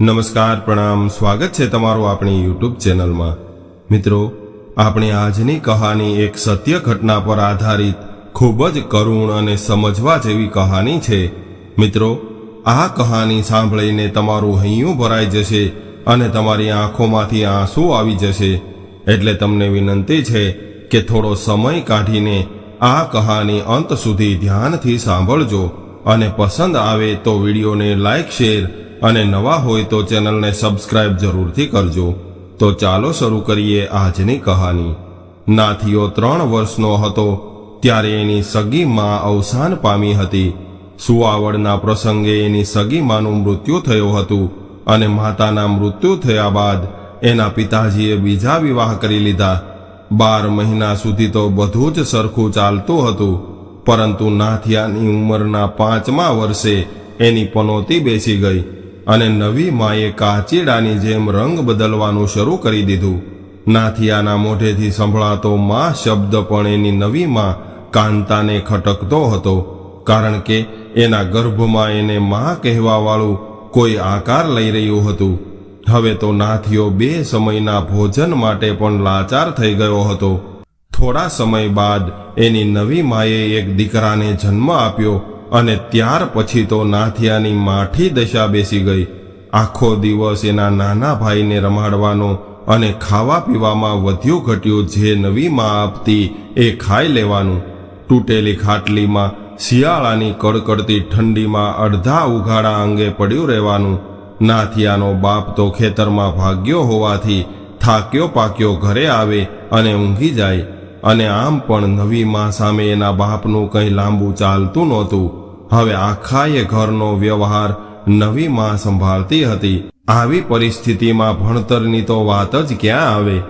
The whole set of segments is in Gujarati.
નમસ્કાર, પ્રણામ, સ્વાગત છે તમારું આપણી યુટ્યુબ ચેનલમાં. મિત્રો, આપણી આજની કહાની એક સત્ય ઘટના પર આધારિત ખૂબ જ કરુણ અને સમજવા જેવી કહાની છે. મિત્રો, આ કહાની સાંભળીને તમારું હૈયું ભરાઈ જશે અને તમારી આંખોમાંથી આંસુ આવી જશે. એટલે તમને વિનંતી છે કે થોડો સમય કાઢીને આ કહાની અંત સુધી ધ્યાનથી સાંભળજો અને પસંદ આવે તો વિડીયોને લાઈક, શેર અને નવા હોય તો ચેનલને સબસ્ક્રાઇબ જરૂરથી કરજો. તો ચાલો શરૂ કરીએ આજની કહાની. નાથીઓ ત્રણ વર્ષનો હતો, ત્યારે એની સગી માં અવસાન પામી હતી. સુવાવડના પ્રસંગે એની સગી માનું મૃત્યુ થયું હતું અને માતાના મૃત્યુ થયા બાદ એના પિતાજીએ બીજા વિવાહ કરી લીધા. બાર મહિના સુધી તો બધું જ સરખું ચાલતું હતું, પરંતુ નાથિયાની ઉંમરના પાંચમા વર્ષે એની પનોતી બેસી ગઈ. અને નવી માએ કાચીડાની જેમ રંગ બદલવાનું શરૂ કરી દીધું. નાથિયાના મોઢેથી સંભળાતો મા શબ્દ પણ એની નવી મા કાંતાને ખટકતો હતો, કારણ કે એના ગર્ભમાં એને મા કહેવાવાળું કોઈ આકાર લઈ રહ્યું હતું. હવે તો નાથિયો બે સમયના ભોજન માટે પણ લાચાર થઈ ગયો હતો. થોડા સમય બાદ એની નવી માએ એક દીકરાને જન્મ આપ્યો અને ત્યાર પછી તો નાથિયાની માઠી દશા બેસી ગઈ. આખો દિવસ એના નાના ભાઈને રમાડવાનો અને ખાવા પીવામાં વધ્યું ઘટ્યું જે નવી માં આપતી એ ખાઈ લેવાનું. તૂટેલી ખાટલીમાં શિયાળાની કડકડતી ઠંડીમાં અડધા ઉઘાડા અંગે પડ્યું રહેવાનું. નાથિયાનો બાપ તો ખેતરમાં ભાગ્યો હોવાથી થાક્યો પાક્યો ઘરે આવે અને ઊંઘી જાય. અને આમ પણ નવી માં સામે એના બાપનું કંઈ લાંબુ ચાલતું નહોતું. હવે આખાએ ઘરનો વ્યવહાર નવી માં સંભાળતી હતી. આવી પરિસ્થિતિમાં ભણતરની તો વાત જ ક્યાં આવે?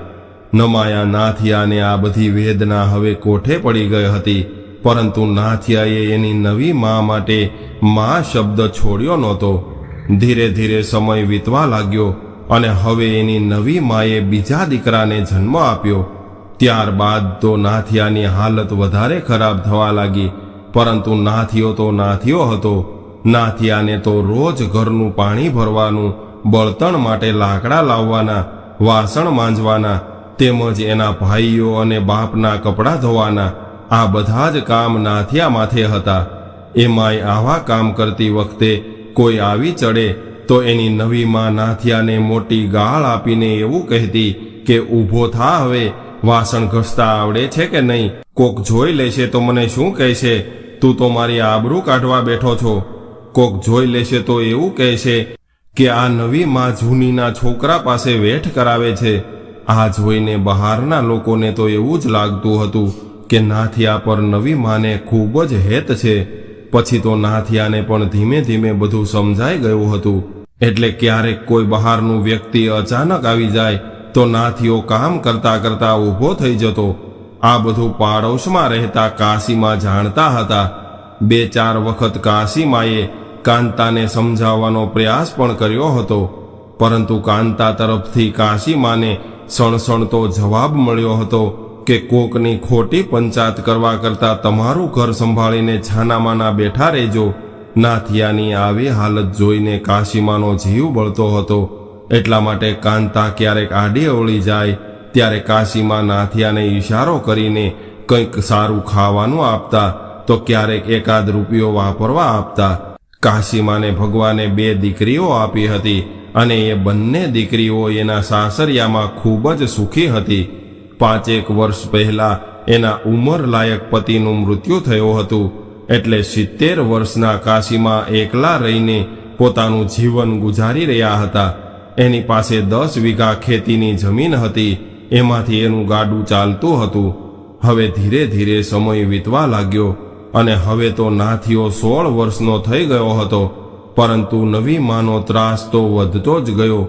નમાયા નાથિયાને આ બધી વેદના હવે કોઠે પડી ગઈ હતી? પરંતુ નાથિયાએ એની નવી માં માટે મા શબ્દ છોડ્યો નહોતો. ધીરે ધીરે સમય વીતવા લાગ્યો અને હવે એની નવી માએ બીજા દીકરાને જન્મ આપ્યો. ત્યારબાદ તો નાથિયાની હાલત વધારે ખરાબ થવા લાગી. પરંતુ નાથિયો તો નાથિયો હતો. નાથિયાને તો રોજ ઘરનું પાણી ભરવાનું, બળતણ માટે લાકડા લાવવાના, વાસણ માંજવાના, તેમજ એના ભાઈઓ અને બાપના કપડાં ધોવાના, આ બધા જ કામ નાથિયા માથે હતા. એમાંય આવા કામ કરતી વખતે કોઈ આવી ચડે તો એની નવી માં નાથિયાને મોટી ગાળ આપીને એવું કહેતી કે ઊભો થા હવે, વાસણ ઘસતા આવડે છે કે નહીં? કોક જોઈ લેશે તો મને શું કહેશે? તું તો મારી આબરૂ કાઢવા બેઠો છો. કોક જોઈ લેશે તો એવું કહેશે કે આ નવી માં જૂનીના છોકરા પાસે વેઠ કરાવે છે. આ જોઈને બહારના લોકોને તો એવું જ લાગતું હતું કે નાથિયા પર નવી માને ખૂબ જ હેત છે. પછી તો નાથિયાને પણ ધીમે ધીમે બધું સમજાઈ ગયું હતું. એટલે ક્યારેક કોઈ બહારનું વ્યક્તિ અચાનક આવી જાય તો નાથિયો કામ કરતા કરતા ઊભો થઈ જતો. આ બધું પાડોશમાં રહેતા કાશીમાં જાણતા હતા. બે ચાર વખત કાશીમાએ કાંતાને સમજાવવાનો પ્રયાસ પણ કર્યો હતો. પરંતુ કાંતા તરફથી કાશીમાને સણસણતો જવાબ મળ્યો હતો કે કોકની ખોટી પંચાત કરવા કરતા તમારું ઘર સંભાળીને છાનામાના બેઠા રહેજો. નાથિયાની આવી હાલત જોઈને કાશીમાનો જીવ બળતો હતો. એટલા માટે કાંતા ક્યારેક આડી અવળી જાય ત્યારે કાશીમાં નાથિયાને ઈશારો કરીને કંઈક સારું ખાવાનું આપતા તો ક્યારેક એકાદ રૂપિયો વાપરવા આપતા. કાશીમાને ભગવાને બે દીકરીઓ આપી હતી અને એ બંને દીકરીઓ એના સાસરિયામાં ખૂબ જ સુખી હતી. પાંચેક વર્ષ પહેલા એના ઉંમર લાયક પતિનું મૃત્યુ થયું હતું. એટલે સિત્તેર વર્ષના કાશીમાં એકલા રહીને પોતાનું જીવન ગુજારી રહ્યા હતા. એની પાસે દસ વીઘા ખેતીની જમીન હતી. એમાંથી એનું ગાડું ચાલતું હતું. હવે ધીરે ધીરે સમય વીતવા લાગ્યો અને હવે તો નાથીઓ સોળ વર્ષનો થઈ ગયો હતો, પરંતુ નવી માનો ત્રાસ તો વધતો જ ગયો.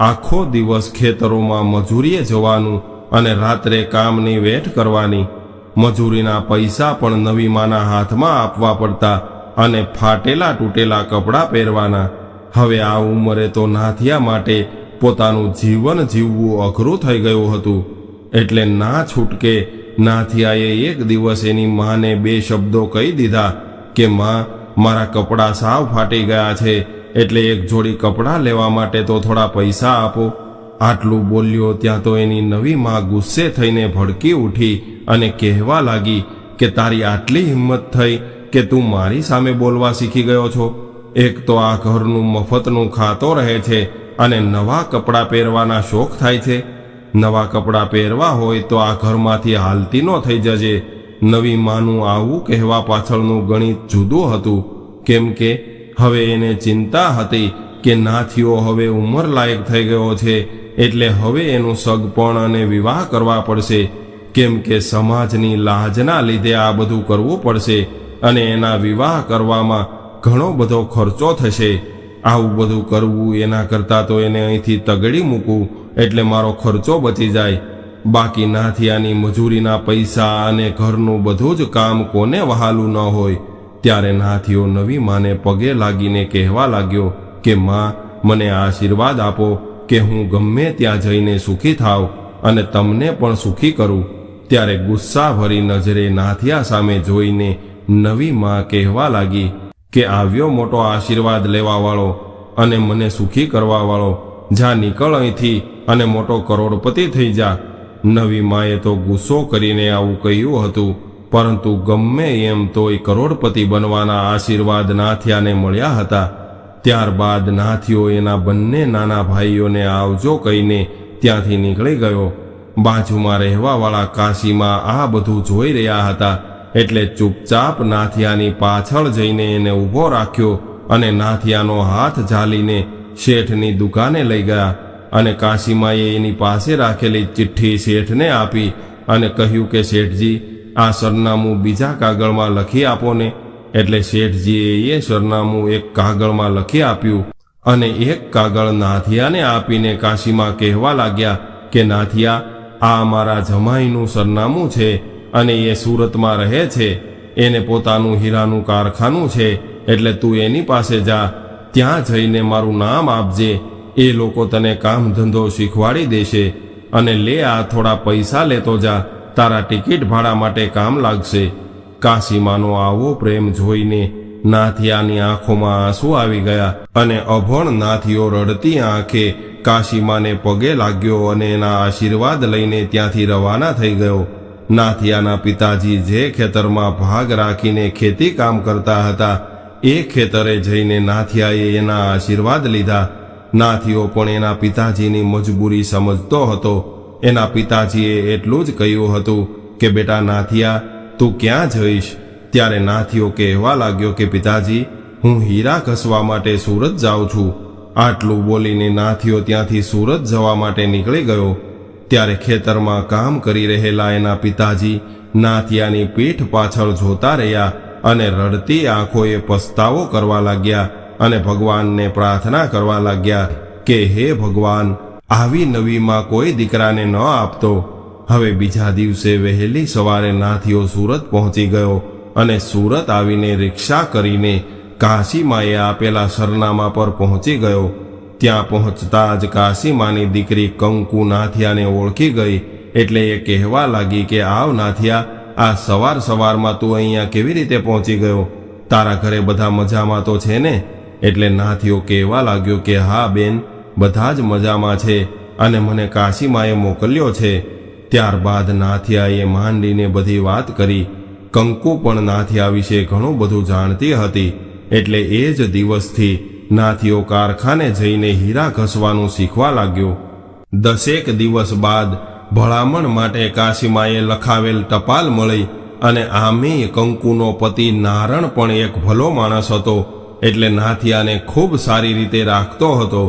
આખો દિવસ ખેતરોમાં મજૂરીએ જવાનું અને રાત્રે કામની વેઠ કરવાની. મજૂરીના પૈસા પણ નવી માના હાથમાં આપવા પડતા અને ફાટેલા તૂટેલા કપડાં પહેરવાના. હવે આ ઉંમરે તો નાથિયા માટે પોતાનું જીવન જીવવું અઘરું થઈ ગયું હતું. એટલે ના છૂટકે નાથિયાએ એક દિવસ એની માને બે શબ્દો કહી દીધા કે, માં, મારા કપડાં સાવ ફાટી ગયા છે, એટલે એક જોડી કપડાં લેવા માટે તો થોડા પૈસા આપો. આટલું બોલ્યો ત્યાં તો એની નવી માં ગુસ્સે થઈને ભડકી ઉઠી અને કહેવા લાગી કે, તારી આટલી હિંમત થઈ કે તું મારી સામે બોલવા શીખી ગયો છો. એક તો આ ઘરનું મફતનું ખાતો રહે છે અને નવા કપડાં પહેરવાના શોખ થાય છે. નવા કપડાં પહેરવા હોય તો આ ઘરમાંથી હાલતી ન થઈ જજે. નવી માનું આવું કહેવા પાછળનું ગણિત જુદું હતું. કેમ કે હવે એને ચિંતા હતી કે નાથીઓ હવે ઉંમર લાયક થઈ ગયો છે, એટલે હવે એનું સગપણ અને વિવાહ કરવા પડશે. કેમ કે સમાજની લાજના લીધે આ બધું કરવું પડશે અને એના વિવાહ કરવામાં ઘણો બધો ખર્ચો થશે. આવું બધું કરવું એના કરતાં તો એને અહીંથી તગડી મૂકવું, એટલે મારો ખર્ચો બચી જાય. બાકી નાથિયાની મજૂરીના પૈસા અને ઘરનું બધું જ કામ કોને વહાલું ન હોય. ત્યારે નાથીઓ નવી માને પગે લાગીને કહેવા લાગ્યો કે, માં, મને આશીર્વાદ આપો કે હું ગમે ત્યાં જઈને સુખી થાવ અને તમને પણ સુખી કરું. ત્યારે ગુસ્સા ભરી નજરે નાથિયા સામે જોઈને નવી માં કહેવા લાગી કે આવ્યો મોટો આશીર્વાદ લેવાવાળો અને મને સુખી કરવાવાળો. જા નીકળ અહીંથી અને મોટો કરોડપતિ થઈ જા. નવી માએ તો ગુસ્સો કરીને આવું કહ્યું હતું, પરંતુ ગમે એમ તોય કરોડપતિ બનવાના આશીર્વાદ નાથિયાને મળ્યા હતા. ત્યારબાદ નાથિયો એના બંને નાના ભાઈઓને આવજો કહીને ત્યાંથી નીકળી ગયો. બાજુમાં રહેવાવાળા કાશીમાં આ બધું જોઈ રહ્યા હતા. એટલે ચૂપચાપ નાથિયાની પાછળ જઈને એને ઊભો રાખ્યો અને નાથિયાનો હાથ ઝાલીને શેઠની દુકાને લઈ ગયા અને કાશીમાએ એની પાસે રાખેલી ચિઠ્ઠી શેઠને આપી અને કહ્યું કે, શેઠજી, આ સરનામું બીજા કાગળમાં લખી આપો ને. એટલે શેઠજીએ એ સરનામું એક કાગળમાં લખી આપ્યું અને એક કાગળ નાથિયાને આપીને કાશીમાં કહેવા લાગ્યા કે, નાથિયા, આ મારા જમાઈનું સરનામું છે. અને એ સુરતમાં રહે છે. એને પોતાનું હીરાનું કારખાનું છે. એટલે તું એની પાસે જા. ત્યાં જઈને મારું નામ આપજે. એ લોકો તને કામ ધંધો શીખવાડી દેશે. અને લે આ થોડા પૈસા લેતો જા. તારા ટિકિટ ભાડા માટે કામ લાગશે. કાશીમાનો આવો પ્રેમ જોઈને નાથિયાની આંખોમાં આંસુ આવી ગયા અને અભણ નાથીઓ રડતી આંખે કાશીમાને પગે લાગ્યો અને એના આશીર્વાદ લઈને ત્યાંથી રવાના થઈ ગયો. નાથિયાના પિતાજી જે ખેતરમાં ભાગ રાખીને ખેતી કામ કરતા હતા, એ ખેતરે જઈને નાથિયાએ એના આશીર્વાદ લીધા. નાથીઓ પણ એના પિતાજીની મજબૂરી સમજતો હતો. એના પિતાજીએ એટલું જ કહ્યું હતું કે, બેટા નાથિયા, તું ક્યાં જઈશ? ત્યારે નાથીઓ કહેવા લાગ્યો કે, પિતાજી, હું હીરા ઘસવા માટે સુરત જાઉં છું. આટલું બોલીને નાથીઓ ત્યાંથી સુરત જવા માટે નીકળી ગયો. ત્યારે ખેતરમાં કામ કરી રહેલા એના પિતાજી નાથિયાની પીઠ પાછળ જોતા રહ્યા અને રડતી આંખોએ પસ્તાવો કરવા લાગ્યા અને ભગવાનને પ્રાર્થના કરવા લાગ્યા કે, હે ભગવાન, આવી નવીમાં કોઈ દીકરાને ન આપતો. હવે બીજા દિવસે વહેલી સવારે નાથીઓ સુરત પહોંચી ગયો અને સુરત આવીને રિક્ષા કરીને કાશીમાએ આપેલા સરનામા પર પહોંચી ગયો. ત્યાં પહોંચતા જ કાશીમાની દીકરી કંકુ નાથિયાને ઓળખી ગઈ એટલે એ કહેવા લાગી કે, આવ નાથિયા, આ સવાર સવારમાં તું અહીંયા કેવી રીતે પહોંચી ગયો? તારા ઘરે બધા મજામાં તો છે ને? એટલે નાથિયો કહેવા લાગ્યો કે, હા બેન, બધા જ મજામાં છે અને મને કાશીમાએ મોકલ્યો છે. ત્યારબાદ નાથિયાએ માંડીને બધી વાત કરી. કંકુ પણ નાથિયા વિશે ઘણું બધું જાણતી હતી એટલે એ જ દિવસથી નાથીઓ કારખાને જઈને હીરા ઘસવાનું શીખવા લાગ્યો. દસેક દિવસ બાદ ભલામણ માટે કાશીમાએ લખાવેલ ટપાલ મળી અને આમે કંકુનો પતિ નારણ પણ એક ભલો માણસ હતો, એટલે નાથિયાને ખૂબ સારી રીતે રાખતો હતો.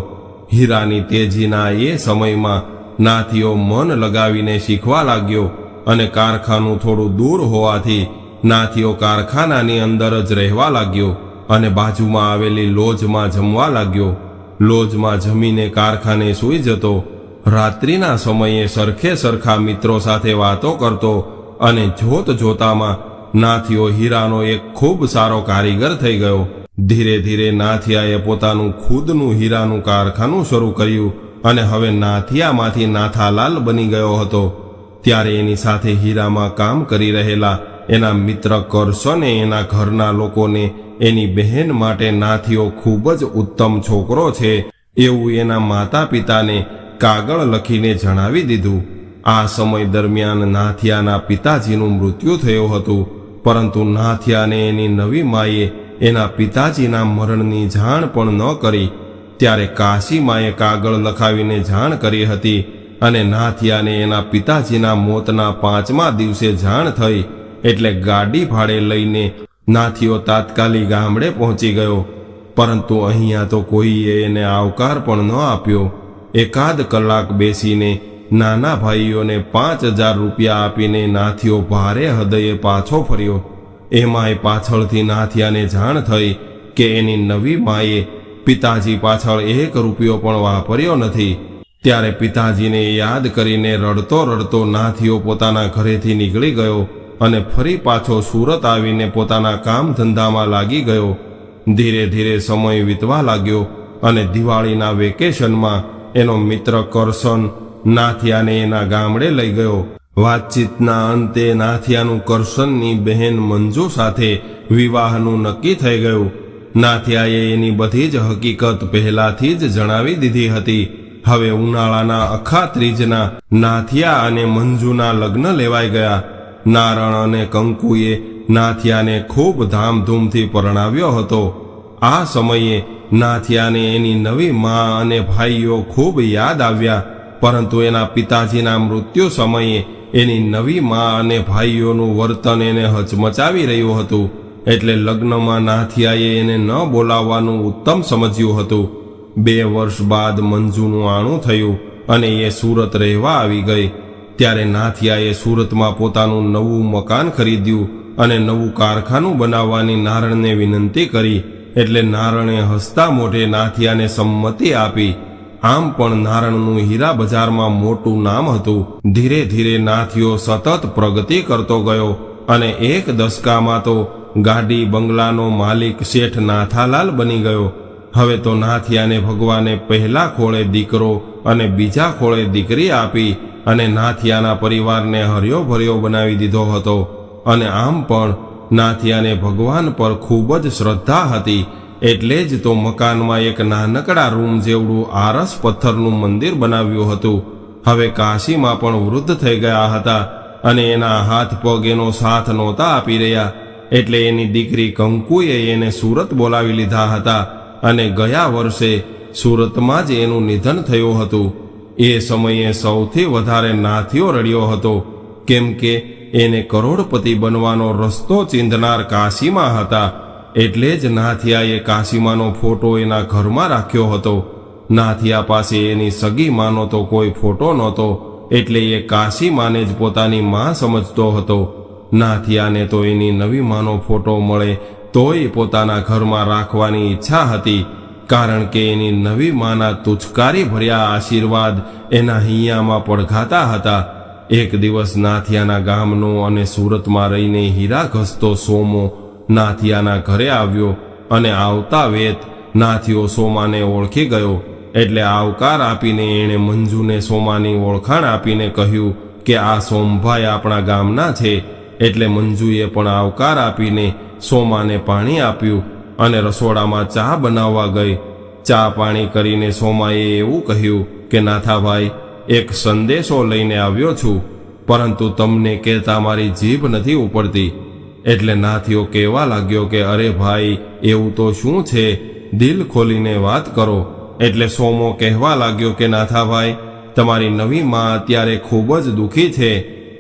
હીરાની તેજીના એ સમયમાં નાથીઓ મન લગાવીને શીખવા લાગ્યો અને કારખાનું થોડું દૂર હોવાથી નાથીઓ કારખાનાની અંદર જ રહેવા લાગ્યો. અને બાજુમાં આવેલી લોજમાં જમવા લાગ્યો. લોજમાં જમીને કારખાને સૂઈ જતો. રાત્રિના સમયે સરખે સરખા મિત્રો સાથે વાતો કરતો અને જોત જોતામાં નાથીઓ હીરાનો એક ખૂબ સારો કારીગર થઈ ગયો. ધીરે ધીરે નાથિયાએ પોતાનું ખુદનું હીરાનું કારખાનું શરૂ કર્યું અને હવે નાથિયામાંથી નાથાલાલ બની ગયો હતો. ત્યારે એની સાથે હીરામાં કામ કરી રહેલા એના મિત્ર કરશને એના ઘરના લોકોને એની બહેન માટે નાથીઓ ખૂબ જ ઉત્તમ છોકરો છે એવું એના માતા પિતાને કાગળ લખીને જણાવી દીધું. આ સમય દરમિયાન નાથિયાના પિતાજીનું મૃત્યુ થયું હતું, પરંતુ નાથિયાને એની નવી માએ એના પિતાજીના મરણની જાણ પણ ન કરી. ત્યારે કાશીમાએ કાગળ લખાવીને જાણ કરી હતી અને નાથિયાને એના પિતાજીના મોતના પાંચમા દિવસે જાણ થઈ. એટલે ગાડી ભાડે લઈને નાથીઓ તાત્કાલિક ગામડે પહોંચી ગયો. પરંતુ અહીંયા તો કોઈએ એને આવકાર પણ ન આપ્યો. એકાદ કલાક બેસીને નાના ભાઈઓને પાંચ હજાર રૂપિયા આપીને નાથીઓ ભારે હૃદયે પાછો ફર્યો. એમાંય પાછળથી નાથિયાને જાણ થઈ કે એની નવી માએ પિતાજી પાછળ એક રૂપિયો પણ વાપર્યો નથી. ત્યારે પિતાજીને યાદ કરીને રડતો રડતો નાથીઓ પોતાના ઘરેથી નીકળી ગયો. અને ફરી પાછો સુરત આવીને પોતાના કામ ધંધામાં લાગી ગયો. ધીરે ધીરે સમય વીતવા લાગ્યો અને દિવાળીના વેકેશનમાં એનો મિત્ર કરશન નાથિયાને એના ગામડે લઈ ગયો. વાતચીતના અંતે નાથિયાનું કરશનની બહેન મંજુ સાથે વિવાહનું નક્કી થઈ ગયું. નાથિયાએ એની બધી જ હકીકત પહેલાથી જ જણાવી દીધી હતી. હવે ઉનાળાના અખા ત્રીજના નાથિયા અને મંજુના લગ્ન લેવાઈ ગયા. નારણ અને કંકુએ નાથિયાને ખૂબ ધામધૂમથી પરણાવ્યો હતો. આ સમયે નાથિયાને એની નવી મા અને ભાઈઓ ખૂબ યાદ આવ્યા, પરંતુ એના પિતાજીના મૃત્યુ સમયે એની નવી મા અને ભાઈઓનું વર્તન એને હચમચાવી રહ્યું હતું, એટલે લગ્નમાં નાથિયાએ એને ન બોલાવવાનું ઉત્તમ સમજ્યું હતું. બે વર્ષ બાદ મંજુનું આણું થયું અને એ સુરત રહેવા આવી ગઈ. ત્યારે નાથિયાએ સુરતમાં પોતાનું નવું મકાન ખરીદ્યું અને નવું કારખાનું બનાવવાની નારણને વિનંતી કરી એટલે નારણે હસતા મોઢે નાથિયાને સંમતિ આપી. આમ પણ નારણનું હીરા બજારમાં મોટું નામ હતું. ધીરે ધીરે નાથિયો સતત પ્રગતિ કરતો ગયો અને એક દશકામાં તો ગાડી બંગલાનો માલિક શેઠ નાથાલાલ બની ગયો. હવે તો નાથિયાને ભગવાને પહેલા ખોળે દીકરો અને બીજા ખોળે દીકરી આપી અને નાથિયાના પરિવારને હર્યો ભર્યો બનાવી દીધો હતો. અને આમ પણ નાથિયાને ભગવાન પર ખૂબ જ શ્રદ્ધા હતી. એટલે જ તો મકાનમાં એક નાનકડા રૂમ જેવડું આરસ પથ્થરનું મંદિર બનાવ્યું હતું. હવે કાશીમાં પણ વૃદ્ધ થઈ ગયા હતા અને એના હાથ પગ એનો સાથ નહોતા આપી રહ્યા. એટલે એની દીકરી કંકુએ એને સુરત બોલાવી લીધા હતા. અને ગયા વર્ષે સુરતમાં જ એનું નિધન થયું હતું. એ સમયે સૌથી વધારે નાથિયો રડ્યો હતો, કેમ કે એને કરોડપતિ બનવાનો રસ્તો ચીંધનાર કાશીમાં હતા, એટલે જ નાથિયાએ કાશીમાનો ફોટો એના ઘરમાં રાખ્યો હતો. નાથિયા પાસે એની સગી માનો તો કોઈ ફોટો નહોતો, એટલે એ કાશીમાને જ પોતાની માં સમજતો હતો. નાથિયાને તો એની નવી માનો ફોટો મળે તોય પોતાના ઘરમાં રાખવાની ઈચ્છા હતી કારણ કે એની નવી માના તુચકારી ભર્યા આશીર્વાદ એના હૈયામાં પડઘાતા હતા. એક દિવસ નાથિયાના ગામનો અને સુરતમાં રહીને હીરા ઘસતો સોમો નાથિયાના ઘરે આવ્યો અને આવતા વેત નાથિયો સોમાને ઓળખી ગયો. એટલે આવકાર આપીને એણે મંજુને સોમાની ઓળખાણ આપીને કહ્યું કે આ સોમભાઈ આપણા ગામના છે. એટલે મંજુએ પણ આવકાર આપીને સોમાને પાણી આપ્યું અને રસોડામાં ચા બનાવવા ગઈ. ચા પાણી કરીને સોમાએ એવું કહ્યું કે, નાથાભાઈ, એક સંદેશો લઈને આવ્યો છું, પરંતુ તમને કહેતા મારી જીભ નથી ઉપડતી. એટલે નાથીઓ કહેવા લાગ્યો કે, અરે ભાઈ, એવું તો શું છે? દિલ ખોલીને વાત કરો. એટલે સોમો કહેવા લાગ્યો કે, નાથાભાઈ, તમારી નવી માં અત્યારે ખૂબ જ દુઃખી છે.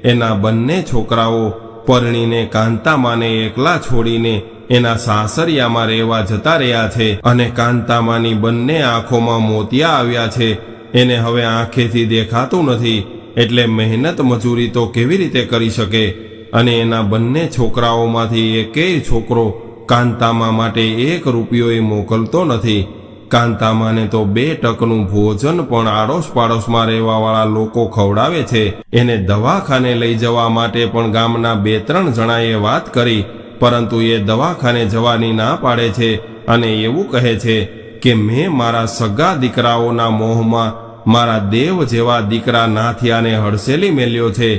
એના બંને છોકરાઓ પરણીને કાંતામાને એકલા છોડીને એના સાસરિયામાં રહેવા જતા રહ્યા છે અને કાંતામાની બંને આંખોમાં મોતિયા આવ્યા છે. એને હવે આંખેથી દેખાતું નથી, એટલે મહેનત મજૂરી તો કેવી રીતે કરી શકે? અને એના બંને છોકરાઓમાંથી એકેય છોકરો કાંતામા માટે એક રૂપિયો એ મોકલતો નથી. કાંતામાને તો બે ટકનું ભોજન પણ આડોશ પાડોશમાં રહેવાવાળા લોકો ખવડાવે છે. એને દવાખાને લઈ જવા માટે પણ ગામના બે ત્રણ જણાએ વાત કરી. પરંતુ એ દવાખાને જવાની ના પાડે છે અને એવું કહે છે કે મેં મારા સગા દીકરાઓના મોહમાં મારા દેવ જેવા દીકરા નાથિયાને હડસેલી મેલ્યો છે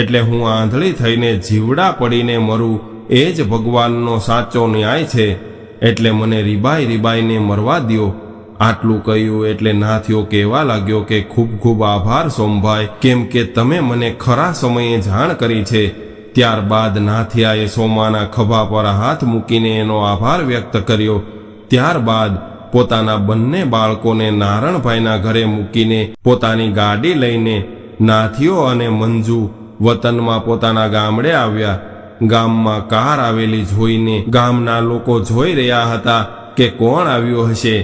એટલે હું આંધળી થઈને જીવડા પડીને મરું એ જ ભગવાનનો સાચો ન્યાય છે. એટલે મને રીબાઈ રીબાઈને મરવા દ્યો. આટલું કહ્યું એટલે નાથિયો કહેવા લાગ્યો કે ખૂબ ખૂબ આભાર સોમભાઈ, કેમ કે તમે મને ખરા સમયે જાણ કરી છે. ત્યારબાદ નાથિયાએ સોમાના ખભા પર હાથ મૂકીને એનો આભાર વ્યક્ત કર્યો. ત્યારબાદ પોતાના બંને બાળકોને નારણભાઈના ઘરે મૂકીને પોતાની ગાડી લઈને નાથિયો અને મંજુ વતનમાં પોતાના ગામડે આવ્યા. ગામમાં કાર આવેલી જોઈને ગામના લોકો જોઈ રહ્યા હતા કે કોણ આવ્યો હશે.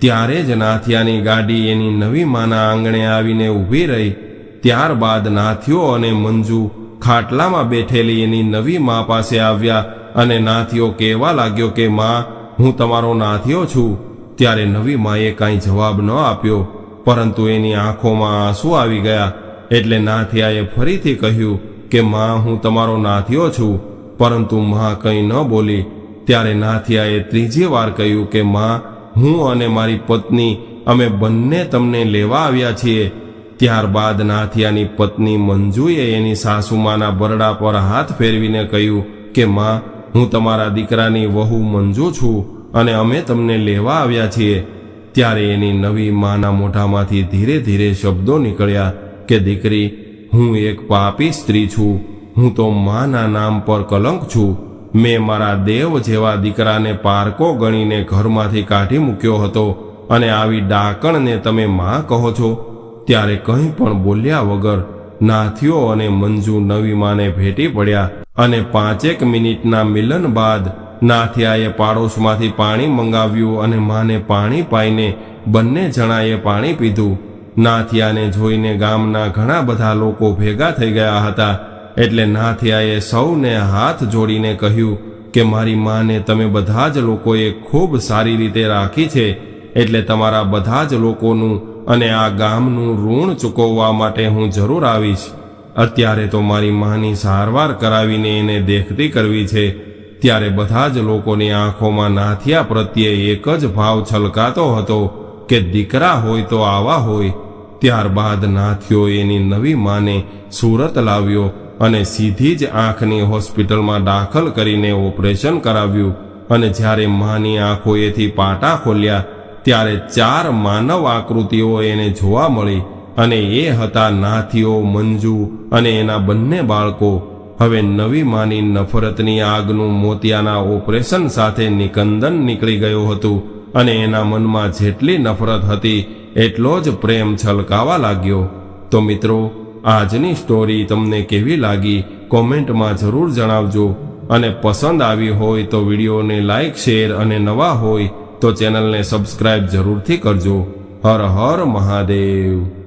ત્યારે જ નાથિયાની ગાડી એની નવી માના આંગણે આવીને ઊભી રહી. ત્યારબાદ નાથિયો અને મંજુ ખાટલામાં બેઠેલી એની નવી મા પાસે આવ્યા અને નાથિયો કહેવા લાગ્યો કે, માં, હું તમારો નાથિયો છું. ત્યારે નવી માએ કાંઈ જવાબ ન આપ્યો, પરંતુ એની આંખોમાં આંસુ આવી ગયા. એટલે નાથિયાએ ફરીથી કહ્યું કે, માં, હું તમારો નાથિયો છું. પરંતુ માં કંઈ ન બોલી. ત્યારે નાથિયાએ ત્રીજી વાર કહ્યું કે, માં, હું અને મારી પત્ની અમે બંને તમને લેવા આવ્યા છીએ. ત્યારબાદ નાથિયાની પત્ની મંજુએ એની સાસુમાના બરડા પર હાથ ફેરવીને કહ્યું કે, માં, હું તમારા દીકરાની વહુ મંજુ છું અને અમે તમને લેવા આવ્યા છીએ. ત્યારે એની નવી માના મોઢામાંથી ધીરે ધીરે શબ્દો નીકળ્યા કે, દીકરી, હું એક પાપી સ્ત્રી છું. હું તો માના નામ પર કલંક છું. મેં મારા દેવ જેવા દીકરાને પારકો ગણીને ઘરમાંથી કાઢી મૂક્યો હતો અને આવી ડાકણને તમે માં કહો છો. ત્યારે કંઈ પણ બોલ્યા વગર નાથિયો અને મંજુ નવી માને ભેટી પડ્યા અને પાંચેક મિનિટના મિલન બાદ નાથિયાએ પાડોશમાંથી પાણી મંગાવ્યું અને માને પાણી પાઈને બંને જણાએ પાણી પીધું. નાથિયાને જોઈને ગામના ઘણા બધા લોકો ભેગા થઈ ગયા હતા એટલે નાથિયાએ સૌને હાથ જોડીને કહ્યું કે મારી માને તમે બધા જ લોકોએ ખૂબ સારી રીતે રાખી છે એટલે તમારા બધા જ લોકોનું અને આ ગામનું ઋણ ચૂકવવા માટે હું જરૂર આવીશ. અત્યારે તો મારી માની સારવાર કરાવીને એને દેખતી કરવી છે. ત્યારે બધા જ લોકોની આંખોમાં નાથિયા પ્રત્યે એક જ ભાવ છલકાતો હતો કે દીકરા હોય તો આવા હોય. ત્યારબાદ નાથિયો એની નવી માને સુરત લાવ્યો અને સીધી જ આંખની હોસ્પિટલમાં દાખલ કરીને ઓપરેશન કરાવ્યું. અને જ્યારે માની આંખોએથી પાટા ખોલ્યા ત્યારે ચાર માનવ આકૃતિઓ એને જોવા મળી અને એ હતા નાથીઓ, મંજુ અને એના બંને બાળકો. હવે નવી માની નફરતની આગનું મોતિયાના ઓપરેશન સાથે નિકંદન નીકળી ગયું હતું અને એના મનમાં જેટલી નફરત હતી, એટલો જ પ્રેમ છલકાવા લાગ્યો. તો મિત્રો, આજની સ્ટોરી તમને કેવી લાગી કોમેન્ટમાં જરૂર જણાવજો અને પસંદ આવી હોય તો વિડીયોને લાઇક શેર અને નવા હોય તો ચેનલને સબસ્ક્રાઇબ જરૂરથી કરજો. હર હર મહાદેવ.